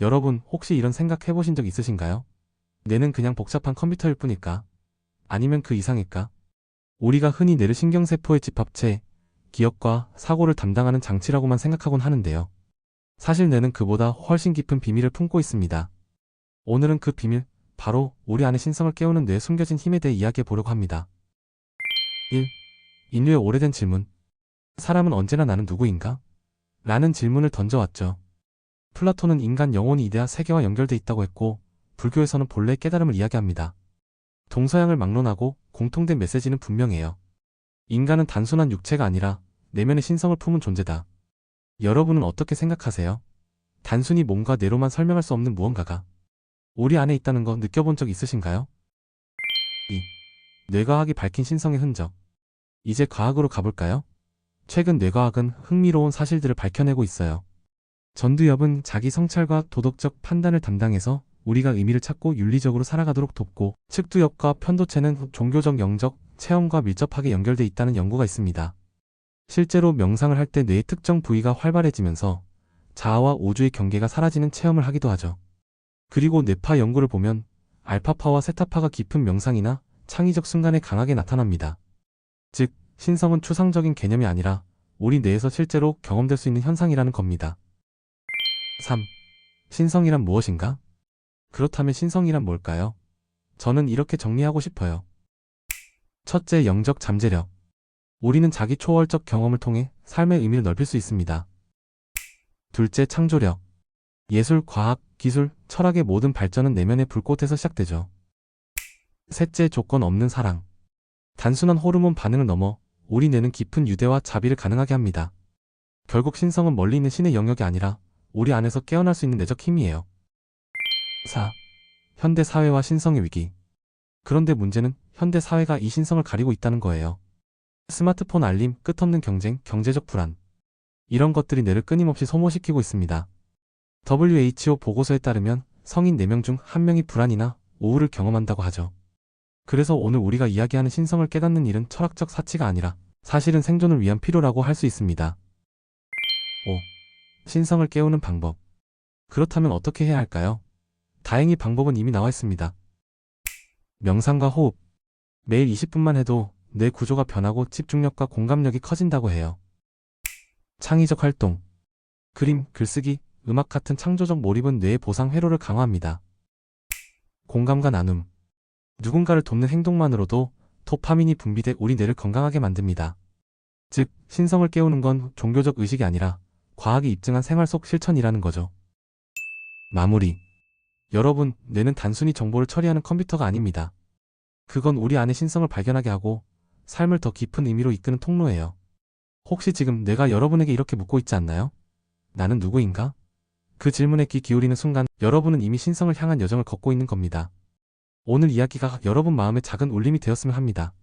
여러분 혹시 이런 생각 해보신 적 있으신가요? 뇌는 그냥 복잡한 컴퓨터일 뿐일까? 아니면 그 이상일까? 우리가 흔히 뇌를 신경세포의 집합체, 기억과 사고를 담당하는 장치라고만 생각하곤 하는데요. 사실 뇌는 그보다 훨씬 깊은 비밀을 품고 있습니다. 오늘은 그 비밀, 바로 우리 안의 신성을 깨우는 뇌에 숨겨진 힘에 대해 이야기해 보려고 합니다. 1. 인류의 오래된 질문. 사람은 언제나 나는 누구인가? 라는 질문을 던져왔죠. 플라톤은 인간 영혼이 이데아 세계와 연결돼 있다고 했고, 불교에서는 본래의 깨달음을 이야기합니다. 동서양을 막론하고 공통된 메시지는 분명해요. 인간은 단순한 육체가 아니라 내면의 신성을 품은 존재다. 여러분은 어떻게 생각하세요? 단순히 몸과 뇌로만 설명할 수 없는 무언가가 우리 안에 있다는 거 느껴본 적 있으신가요? 2. 뇌과학이 밝힌 신성의 흔적. 이제 과학으로 가볼까요? 최근 뇌과학은 흥미로운 사실들을 밝혀내고 있어요. 전두엽은 자기 성찰과 도덕적 판단을 담당해서 우리가 의미를 찾고 윤리적으로 살아가도록 돕고 측두엽과 편도체는 종교적 영적 체험과 밀접하게 연결돼 있다는 연구가 있습니다. 실제로 명상을 할 때 뇌의 특정 부위가 활발해지면서 자아와 우주의 경계가 사라지는 체험을 하기도 하죠. 그리고 뇌파 연구를 보면 알파파와 세타파가 깊은 명상이나 창의적 순간에 강하게 나타납니다. 즉, 신성은 추상적인 개념이 아니라 우리 뇌에서 실제로 경험될 수 있는 현상이라는 겁니다. 3. 신성이란 무엇인가? 그렇다면 신성이란 뭘까요? 저는 이렇게 정리하고 싶어요. 첫째, 영적 잠재력. 우리는 자기 초월적 경험을 통해 삶의 의미를 넓힐 수 있습니다. 둘째, 창조력. 예술, 과학, 기술, 철학의 모든 발전은 내면의 불꽃에서 시작되죠. 셋째, 조건 없는 사랑. 단순한 호르몬 반응을 넘어 우리 뇌는 깊은 유대와 자비를 가능하게 합니다. 결국 신성은 멀리 있는 신의 영역이 아니라 우리 안에서 깨어날 수 있는 내적 힘이에요. 4. 현대 사회와 신성의 위기. 그런데 문제는 현대 사회가 이 신성을 가리고 있다는 거예요. 스마트폰 알림, 끝없는 경쟁, 경제적 불안. 이런 것들이 뇌를 끊임없이 소모시키고 있습니다. WHO 보고서에 따르면 성인 4명 중 1명이 불안이나 우울을 경험한다고 하죠. 그래서 오늘 우리가 이야기하는 신성을 깨닫는 일은 철학적 사치가 아니라 사실은 생존을 위한 필요라고 할 수 있습니다. 5. 신성을 깨우는 방법. 그렇다면 어떻게 해야 할까요? 다행히 방법은 이미 나와 있습니다. 명상과 호흡. 매일 20분만 해도 뇌 구조가 변하고 집중력과 공감력이 커진다고 해요. 창의적 활동. 그림, 글쓰기, 음악 같은 창조적 몰입은 뇌의 보상 회로를 강화합니다. 공감과 나눔. 누군가를 돕는 행동만으로도 도파민이 분비돼 우리 뇌를 건강하게 만듭니다. 즉, 신성을 깨우는 건 종교적 의식이 아니라 과학이 입증한 생활 속 실천이라는 거죠. 마무리. 여러분, 뇌는 단순히 정보를 처리하는 컴퓨터가 아닙니다. 그건 우리 안의 신성을 발견하게 하고 삶을 더 깊은 의미로 이끄는 통로예요. 혹시 지금 내가 여러분에게 이렇게 묻고 있지 않나요? 나는 누구인가? 그 질문에 귀 기울이는 순간 여러분은 이미 신성을 향한 여정을 걷고 있는 겁니다. 오늘 이야기가 여러분 마음에 작은 울림이 되었으면 합니다.